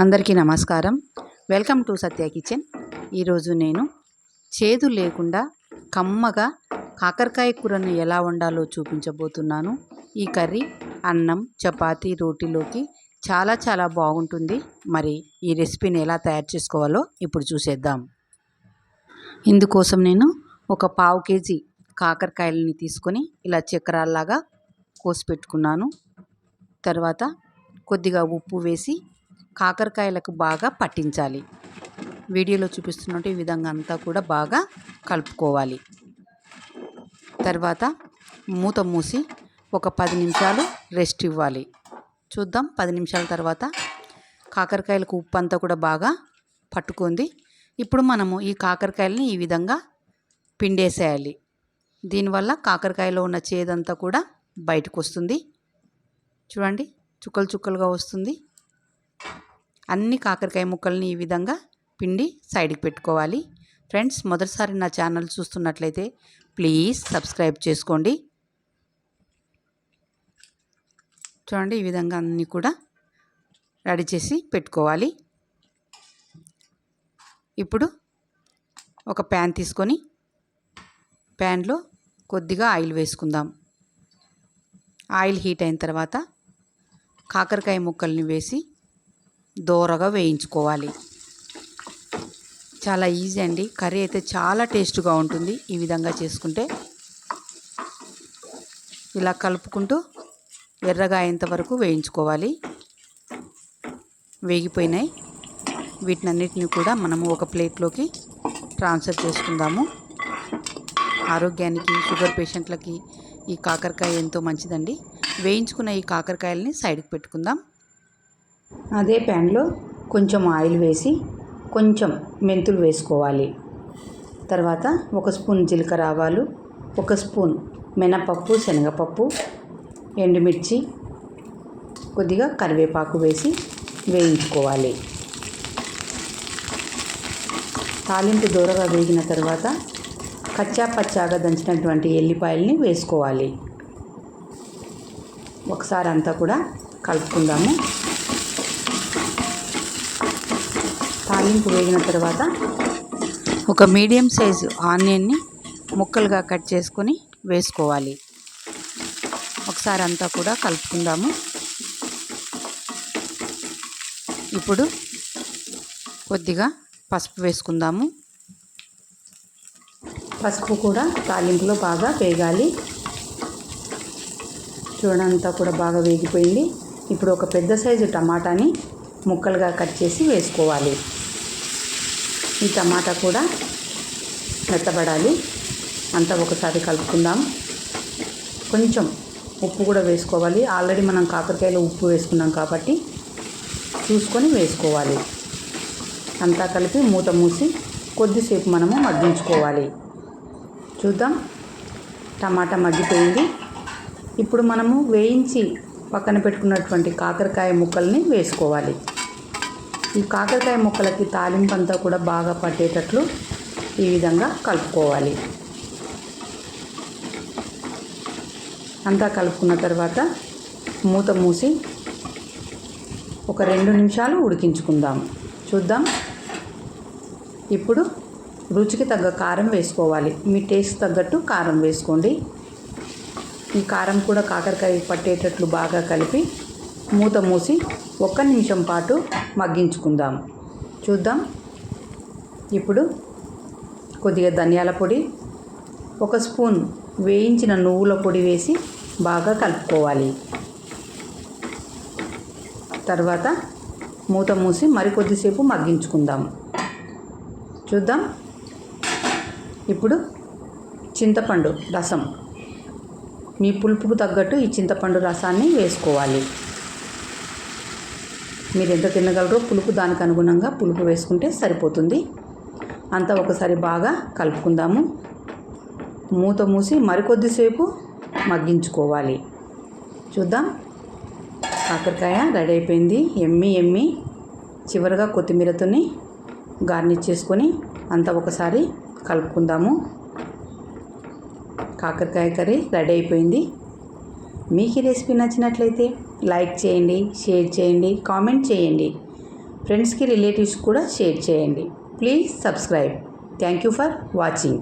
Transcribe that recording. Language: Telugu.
అందరికీ నమస్కారం. Welcome to Satya kitchen. ఈరోజు నేను చేదు లేకుండా కమ్మగా కాకరకాయ కూరను ఎలా వండాలో చూపించబోతున్నాను. ఈ కర్రీ అన్నం చపాతీ రోటీలోకి చాలా చాలా బాగుంటుంది. మరి ఈ రెసిపీని ఎలా తయారు చేసుకోవాలో ఇప్పుడు చూసేద్దాం. ఇందుకోసం నేను ఒక పావు కేజీ కాకరకాయలని తీసుకొని ఇలా చక్రాల్లాగా కోసి పెట్టుకున్నాను. తర్వాత కొద్దిగా ఉప్పు వేసి కాకరకాయలకు బాగా పట్టించాలి. వీడియోలో చూపిస్తున్నట్టు ఈ విధంగా అంతా కూడా బాగా కలుపుకోవాలి. తర్వాత మూత మూసి ఒక పది నిమిషాలు రెస్ట్ ఇవ్వాలి. చూద్దాం పది నిమిషాల తర్వాత కాకరకాయలకు ఉప్పు అంతా కూడా బాగా పట్టుకుంది. ఇప్పుడు మనము ఈ కాకరకాయలని ఈ విధంగా పిండేసేయాలి. దీనివల్ల కాకరకాయలో ఉన్న చేదంతా కూడా బయటకు వస్తుంది చూడండి చుక్కలు చుక్కలుగా వస్తుంది. అన్ని కాకరకాయ ముక్కల్ని ఈ విధంగా పిండి సైడ్కి పెట్టుకోవాలి. ఫ్రెండ్స్ మొదటిసారి నా ఛానల్ చూస్తున్నట్లయితే ప్లీజ్ సబ్స్క్రైబ్ చేసుకోండి. చూడండి ఈ విధంగా అన్నీ కూడా రెడీ చేసి పెట్టుకోవాలి. ఇప్పుడు ఒక ప్యాన్ తీసుకొని ప్యాన్లో కొద్దిగా ఆయిల్ వేసుకుందాం. ఆయిల్ హీట్ అయిన తర్వాత కాకరకాయ ముక్కల్ని వేసి దోరగా వేయించుకోవాలి. చాలా ఈజీ అండి. కర్రీ అయితే చాలా టేస్ట్గా ఉంటుంది. ఈ విధంగా చేసుకుంటే ఇలా కలుపుకుంటూ ఎర్రగా అయ్యేంత వరకు వేయించుకోవాలి. వేగిపోయినాయి. వీటినన్నిటిని కూడా మనము ఒక ప్లేట్లోకి ట్రాన్స్ఫర్ చేసుకుందాము. ఆరోగ్యానికి షుగర్ పేషెంట్లకి ఈ కాకరకాయ ఎంతో మంచిదండి. వేయించుకున్న ఈ కాకరకాయలని సైడ్కి పెట్టుకుందాం. అదే ప్యాన్లో కొంచెం ఆయిల్ వేసి కొంచెం మెంతులు వేసుకోవాలి. తర్వాత ఒక స్పూన్ జీలకర్ర ఆవాలు ఒక స్పూన్ మినపప్పు శనగపప్పు ఎండుమిర్చి కొద్దిగా కరివేపాకు వేసి వేయించుకోవాలి. తాలింపు దూరగా వేగిన తర్వాత కచ్చా పచ్చాగా దంచినటువంటి ఎల్లిపాయల్ని వేసుకోవాలి. ఒకసారి అంతా కూడా కలుపుకుందాము. తాలింపు వేగిన తర్వాత ఒక మీడియం సైజు ఆనియన్ని ముక్కలుగా కట్ చేసుకొని వేసుకోవాలి. ఒకసారి అంతా కూడా కలుపుకుందాము. ఇప్పుడు కొద్దిగా పసుపు వేసుకుందాము. పసుపు కూడా తాలింపులో బాగా వేగాలి. చూడంతా కూడా బాగా వేగిపోయింది. ఇప్పుడు ఒక పెద్ద సైజు టమాటాని ముక్కలుగా కట్ చేసి వేసుకోవాలి. ఈ టమాటా కూడా మెత్తబడాలి. అంతా ఒకసారి కలుపుకుందాం. కొంచెం ఉప్పు కూడా వేసుకోవాలి. ఆల్రెడీ మనం కాకరకాయలో ఉప్పు వేసుకున్నాం కాబట్టి చూసుకొని వేసుకోవాలి. అంతా కలిపి మూత మూసి కొద్దిసేపు మనము మగ్గించుకోవాలి. చూద్దాం. టమాటా మగ్గిపోయింది. ఇప్పుడు మనము వేయించి పక్కన పెట్టుకున్నటువంటి కాకరకాయ ముక్కల్ని వేసుకోవాలి. ఈ కాకరకాయ ముక్కలకి తాలింపు అంతా కూడా బాగా పట్టేటట్లు ఈ విధంగా కలుపుకోవాలి. అంతా కలుపుకున్న తర్వాత మూత మూసి ఒక రెండు నిమిషాలు ఉడికించుకుందాం. చూద్దాం. ఇప్పుడు రుచికి తగ్గ కారం వేసుకోవాలి. మీ టేస్ట్ తగ్గట్టు కారం వేసుకోండి. ఈ కారం కూడా కాకరకాయ పట్టేటట్లు బాగా కలిపి మూత మూసి ఒక్క నిమిషం పాటు మగ్గించుకుందాం. చూద్దాం. ఇప్పుడు కొద్దిగా ధనియాల పొడి ఒక స్పూన్ వేయించిన నువ్వుల పొడి వేసి బాగా కలుపుకోవాలి. తర్వాత మూత మూసి మరికొద్దిసేపు మగ్గించుకుందాం. చూద్దాం. ఇప్పుడు చింతపండు రసం. మీ పులుపుకు తగ్గట్టు ఈ చింతపండు రసాన్ని వేసుకోవాలి. మీరు ఎంత తినగలరో పులుపు దానికి అనుగుణంగా పులుపు వేసుకుంటే సరిపోతుంది. అంతా ఒకసారి బాగా కలుపుకుందాము. మూత మూసి మరికొద్దిసేపు మగ్గించుకోవాలి. చూద్దాం. కాకరకాయ రెడీ అయిపోయింది. ఎమ్మి ఎమ్మి చివరిగా కొత్తిమీరతోని గార్నిష్ చేసుకొని అంతా ఒకసారి కలుపుకుందాము. కాకరకాయ కర్రీ రెడీ అయిపోయింది. మీకు ఈ రెసిపీ నచ్చినట్లయితే లైక్ చేయండి షేర్ చేయండి కామెంట్ చేయండి. ఫ్రెండ్స్కి రిలేటివ్స్ కూడా షేర్ చేయండి. Please subscribe. Thank you for watching.